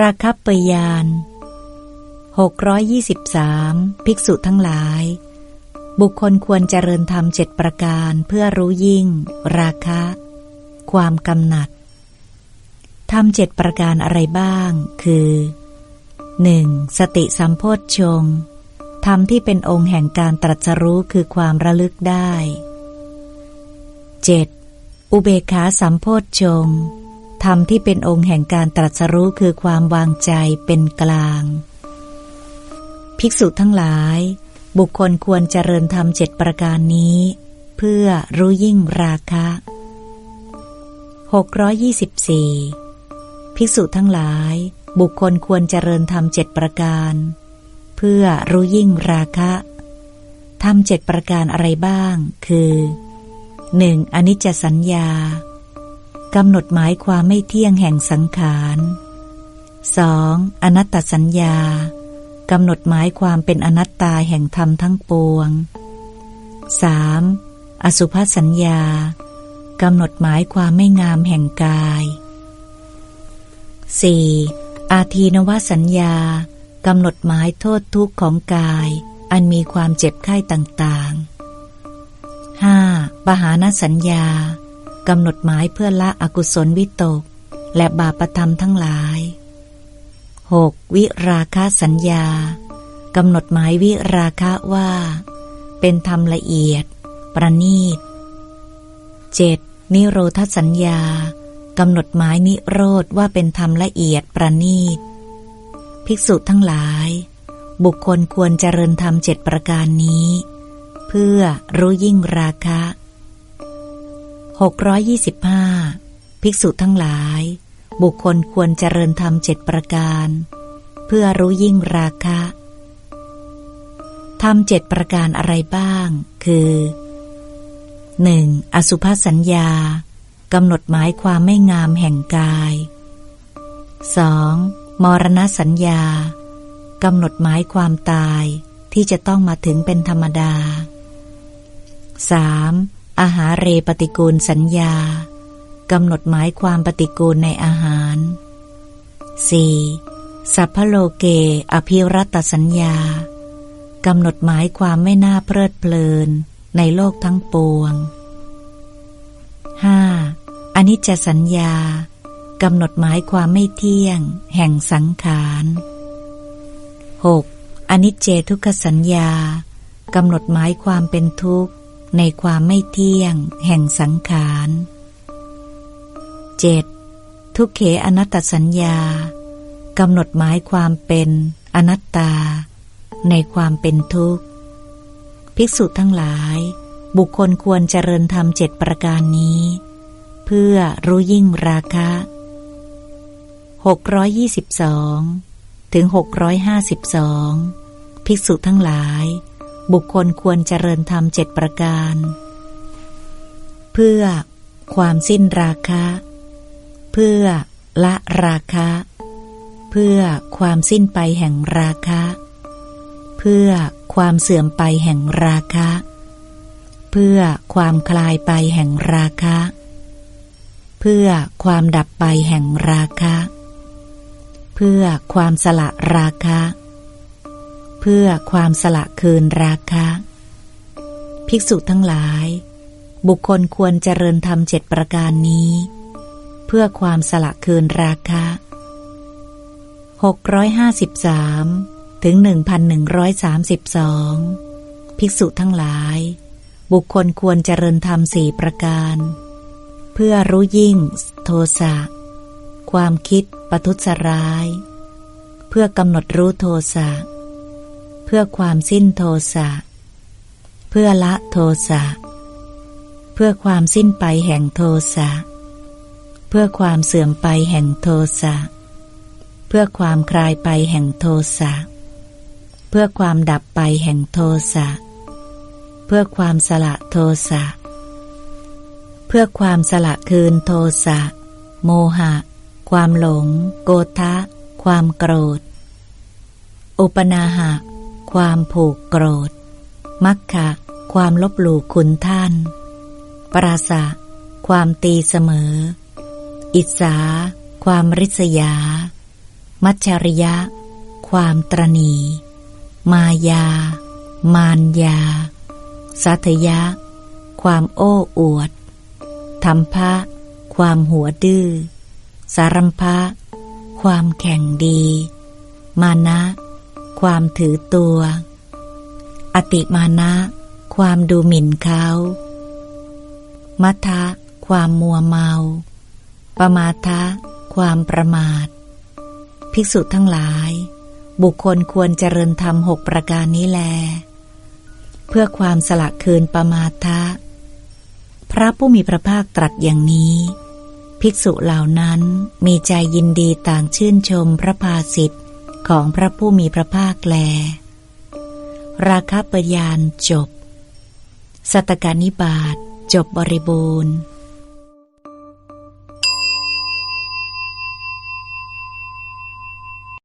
ราคัปปยาน623 ภิกษุทั้งหลาย บุคคลควรเจริญธรรมเจ็ดประการเพื่อรู้ยิ่ง ราคะ ความกำหนัดทำเจ็ดประการอะไรบ้าง คือ 1. สติสัมโพชฌงธรรมที่เป็นองค์แห่งการตรัสรู้คือความระลึกได้ 7. อุเบกขาสัมโพชฌง ธรรมที่เป็นองค์แห่งการตรัสรู้คือความวางใจเป็นกลาง ภิกษุทั้งหลาย บุคคลควรเจริญธรรมเจ็ดประการนี้ เพื่อรู้ยิ่งราคะ 624 ภิกษุทั้งหลาย บุคคลควรเจริญธรรมเจ็ดประการ เพื่อรู้ยิ่งราคะทำเจ็ดประการอะไรบ้าง คือ 1. อนิจจสัญญา กำหนดหมายความไม่เที่ยงแห่งสังขาร 2. อนัตตสัญญากำหนดหมายความเป็นอนัตตาแห่งธรรมทั้งปวง 3. อสุภสัญญากำหนดหมายความไม่งามแห่งกาย 4. อาทีนวสัญญากำหนดหมายโทษทุกข์ของกาย อันมีความเจ็บไข้ต่างๆ 5. ปหานสัญญา กำหนดหมายเพื่อละอกุศลวิตก และบาปธรรมทั้งหลาย 6. วิราคะสัญญากำหนดหมายวิราคะว่า เป็นธรรมละเอียด ประณีต 7. นิโรธสัญญากำหนดหมายนิโรธว่าเป็นธรรมละเอียดประณีต ภิกษุทั้งหลาย บุคคลควรเจริญธรรมเจ็ดประการนี้ เพื่อรู้ยิ่งราคะ 625 ภิกษุทั้งหลาย บุคคลควรเจริญธรรมเจ็ดประการ เพื่อรู้ยิ่งราคะทำเจ็ดประการอะไรบ้าง คือ 1. อสุภสัญญากำหนดหมายความไม่งามแห่งกาย 2. มรณสัญญากำหนดหมายความตายที่จะต้องมาถึงเป็นธรรมดา 3. อาหารเรปฏิกูลสัญญากำหนดหมายความปฏิกูลในอาหาร 4. สัพพโลเก อภิรัตสัญญากำหนดหมายความไม่น่าเพลิดเพลินในโลกทั้งปวง 5. อนิจจสัญญากำหนดหมายความไม่เที่ยง แห่งสังขาร 6. อนิจเจทุกขสัญญากำหนดหมายความเป็นทุกข์ ในความไม่เที่ยง แห่งสังขาร 7. ทุกเขอนัตตสัญญากำหนดหมายความเป็นอนัตตา ในความเป็นทุกข์ ภิกษุทั้งหลาย บุคคลควรเจริญธรรมเจ็ดประการนี้ เพื่อรู้ยิ่งราคะ 622 ถึง 652 ภิกษุทั้งหลาย บุคคลควรเจริญธรรมเจ็ดประการ เพื่อความสิ้นราคะ เพื่อละราคะ เพื่อความสิ้นไปแห่งราคะ เพื่อความเสื่อมไปแห่งราคะ เพื่อความคลายไปแห่งราคะ เพื่อความดับไปแห่งราคะ เพื่อความสละราคะเพื่อความสละคืนราคะ ภิกษุทั้งหลาย บุคคลควรเจริญธรรมเจ็ดประการนี้ เพื่อความสละคืนราคะ 653 ถึง 1132 ภิกษุทั้งหลาย บุคคลควรเจริญธรรมสี่ประการ เพื่อรู้ยิ่ง โทสะ ความคิดปทุสร้าย เพื่อกำหนดรู้โทสะเเพื่อความสิ้นโทสะ เพื่อละโทสะ เพื่อความสิ้นไปแห่งโทสะ เพื่อความเสื่อมไปแห่งโทสะ เพื่อความคลายไปแห่งโทสะ เพื่อความดับไปแห่งโทสะ เพื่อความสละโทสะ เพื่อความสละคืนโทสะ โมหะ ความหลง โกทะ ความโกรธ อุปนาหะ ความผูกโกรธ มักคะ ความลบหลู่คุณท่าน ปราศะความตีเสมอ อิสา ความริษยา มัจฉริยะ ความตรณี มายา มานยา สัทยะ ความโอ้อวดธรรมภะความหัวดื้อ สารัมภะความแข่งดี มานะ ความถือตัว อติมานะ ความดูหมิ่นเขามัทะความมัวเมา ปมาทะ ความประมาท ภิกษุทั้งหลาย บุคคลควรเจริญธรรมหกประการนี้แล เพื่อความสละคืนประมาทะ พระผู้มีพระภาคตรัสอย่างนี้ ภิกษุเหล่านั้นมีใจยินดีต่างชื่นชมพระภาสิทธิ ของพระผู้มีพระภาคแล ราคปยานจบ สัตตการนิบาตจบบริบูรณ์